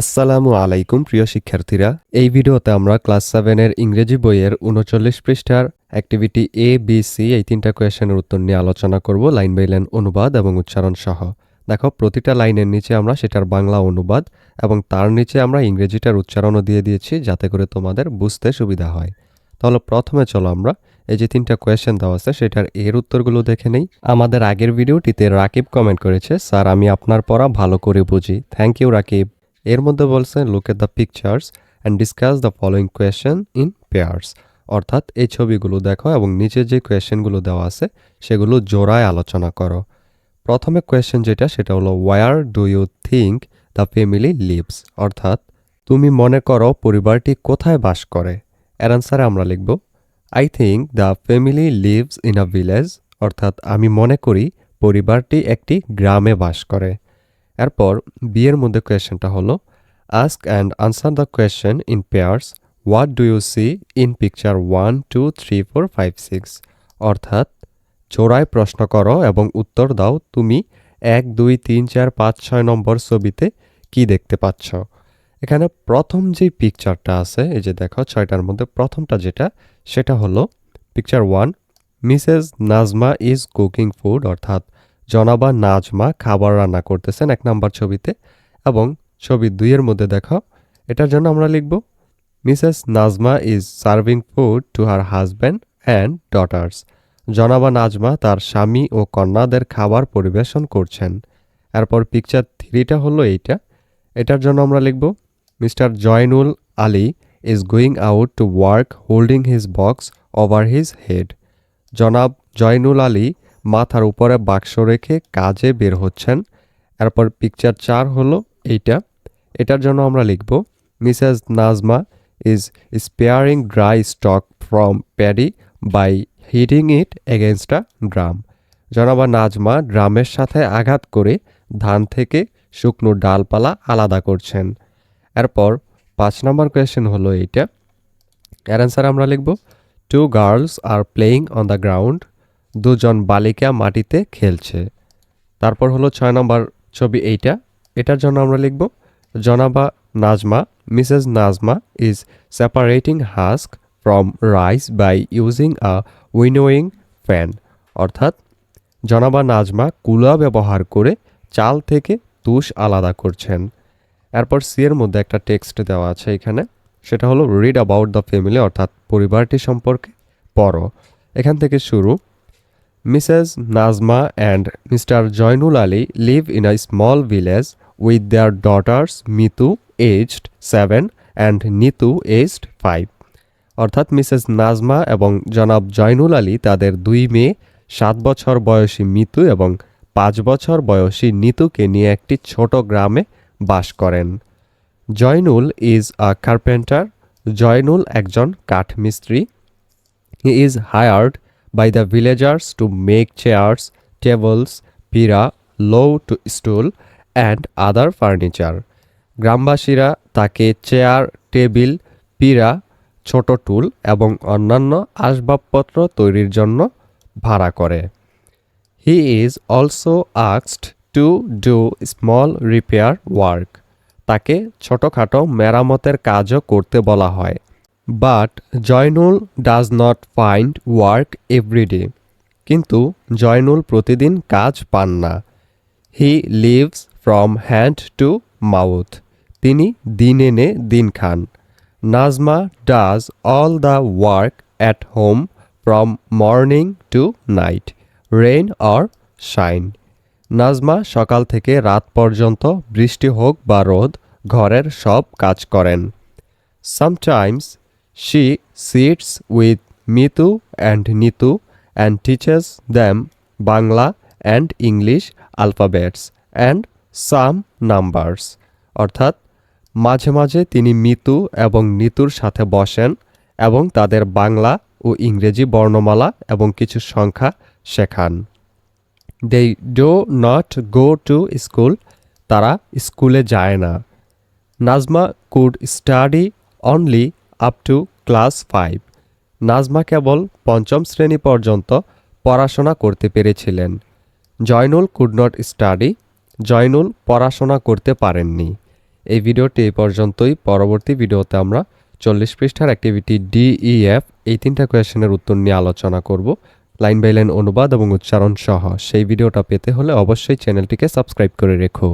আসসালামু আলাইকুম, প্রিয় শিক্ষার্থীরা। এই ভিডিওতে আমরা ক্লাস সেভেনের ইংরেজি বইয়ের উনচল্লিশ পৃষ্ঠার অ্যাক্টিভিটি এ বি সি এই তিনটা কোয়েশনের উত্তর নিয়ে আলোচনা করব লাইন বাই লাইন অনুবাদ এবং উচ্চারণ সহ। দেখো, প্রতিটা লাইনের নিচে আমরা সেটার বাংলা অনুবাদ এবং তার নিচে আমরা ইংরেজিটার উচ্চারণও দিয়ে দিয়েছি যাতে করে তোমাদের বুঝতে সুবিধা হয়। তাহলে প্রথমে চলো আমরা, এই যে তিনটা কোয়েশ্চেন দেওয়া আছে সেটার এর উত্তরগুলো দেখে নেই। আমাদের আগের ভিডিওটিতে রাকিব কমেন্ট করেছে, স্যার, আমি আপনার পড়া ভালো করে বুঝি। Thank you Rakib. এর মধ্যে বলছে look at the pictures and discuss the following question in pairs অর্থাৎ এই ছবিগুলো দেখো এবং নিচে যে কোয়েশ্চেনগুলো দেওয়া আছে, সেগুলো জোড়ায় আলোচনা করো। প্রথমে কোয়েশ্চেন যেটা, সেটা হলো where do you think the family lives অর্থাৎ, তুমি মনে করো পরিবারটি কোথায় বাস করে? এর অ্যান্সারে আমরা লিখব I think the family lives in a village অর্থাৎ, আমি মনে করি পরিবারটি একটি গ্রামে বাস করে। এরপর বিয়ের মধ্যে কোয়েশ্চেনটা হলো ask and answer the question in pairs what do you see in picture one two three four five six অর্থাৎ, জোড়ায় প্রশ্ন করো এবং উত্তর দাও তুমি এক, দুই, তিন, চার, পাঁচ, ছয় নম্বর ছবিতে কি দেখতে পাচ্ছ। এখানে প্রথম যে পিকচারটা আছে, এই যে দেখো ছয়টার মধ্যে প্রথমটা যেটা, সেটা হলো picture one Mrs Nazma is cooking food অর্থাৎ জনাবা নাজমা খাবার রান্না করতেছেন এক নাম্বার ছবিতে এবং ছবি দুইয়ের মধ্যে দেখো, এটার জন্য আমরা লিখব Mrs Nazma is serving food to her husband and daughters জনাবা নাজমা তার স্বামী ও কন্যাদের খাবার পরিবেশন করছেন। এরপর পিকচার থ্রিটা হলো এইটা। এটার জন্য আমরা লিখব Mr Joynul Ali is going out to work holding his box over his head জনাব জয়নুল আলী মাথার উপরে বাক্স রেখে কাজে বের হচ্ছেন। এরপর পিকচার চার হলো এইটা। এটার জন্য আমরা লিখব Mrs Nazma is sparing dry stalk from paddy by hitting it against a drum জনাবা নাজমা ড্রামের সাথে আঘাত করে ধান থেকে শুকনো ডালপালা আলাদা করছেন। এরপর পাঁচ নম্বর কোয়েশ্চেন হলো এইটা। এর অ্যান্সার আমরা লিখব two girls are playing on the ground দুজন বালিকা মাটিতে খেলছে। তারপর হলো ছয় নম্বর ছবি এইটা। এটার জন্য আমরা লিখব, জনাবা Nazma, Mrs Nazma is separating husk from rice by using a winnowing fan অর্থাৎ, জনাবা নাজমা কুলা ব্যবহার করে চাল থেকে তুষ আলাদা করছেন। এরপর সি এর মধ্যে একটা টেক্সট দেওয়া আছে এখানে। সেটা হলো রিড অ্যাবাউট দ্য ফ্যামিলি অর্থাৎ পরিবারটি সম্পর্কে পড়ো। এখান থেকে শুরু Mrs Nazma and Mr Joynul Ali live in a small village with their daughters Mitu aged seven and Nitu aged five অর্থাৎ মিসেস নাজমা এবং জনাব জয়নুল আলী তাদের দুই মেয়ে, সাত বছর বয়সী মিতু এবং পাঁচ বছর বয়সী নিতুকে নিয়ে একটি ছোট গ্রামে বাস করেন। Joynul is a carpenter Joynul একজন কাঠমিস্ত্রি। He is hired by the villagers to make chairs, tables, pira, low to stool and other furniture. গ্রামবাসীরা তাকে চেয়ার টেবিল পীড়া ছোট টুল এবং অন্যান্য আসবাবপত্র তৈরির জন্য ভাড়া করে। He is also আক্সড to do small repair work তাকে ছোটোখাটো মেরামতের কাজও করতে বলা হয়। But Joynul does not find work every day কিন্তু জয়নুল প্রতিদিন কাজ পান না। He lives from hand to mouth তিনি দিন এনে দিন খান। Nazma does all the work at home from morning to night rain or shine Nazma সকাল থেকে রাত পর্যন্ত বৃষ্টি হোক বা রোদ, ঘরের সব কাজ করেন। Sometimes She sits with Mitu and Nitu and teaches them Bangla and English alphabets and some numbers. অর্থাৎ, মাঝে মাঝে তিনি মিতু এবং নিতুর সাথে বসেন এবং তাদের বাংলা ও ইংরেজি বর্ণমালা এবং কিছু সংখ্যা শেখান they do not go to school তারা স্কুলে যায় না Nazma could study only up to class five Nazma কেবল পঞ্চম শ্রেণি পর্যন্ত পড়াশোনা করতে পেরেছিলেন। Joynul could not study Joynul পড়াশোনা করতে পারেননি। এই ভিডিওটি এই পর্যন্তই। পরবর্তী ভিডিওতে আমরা চল্লিশ পৃষ্ঠার অ্যাক্টিভিটি ডি ই এফ এই তিনটা কোয়েশনের উত্তর নিয়ে আলোচনা করব। লাইন বাই লাইন অনুবাদ এবং উচ্চারণ সহ। সেই ভিডিওটা পেতে হলে অবশ্যই চ্যানেলটিকে সাবস্ক্রাইব করে রেখো।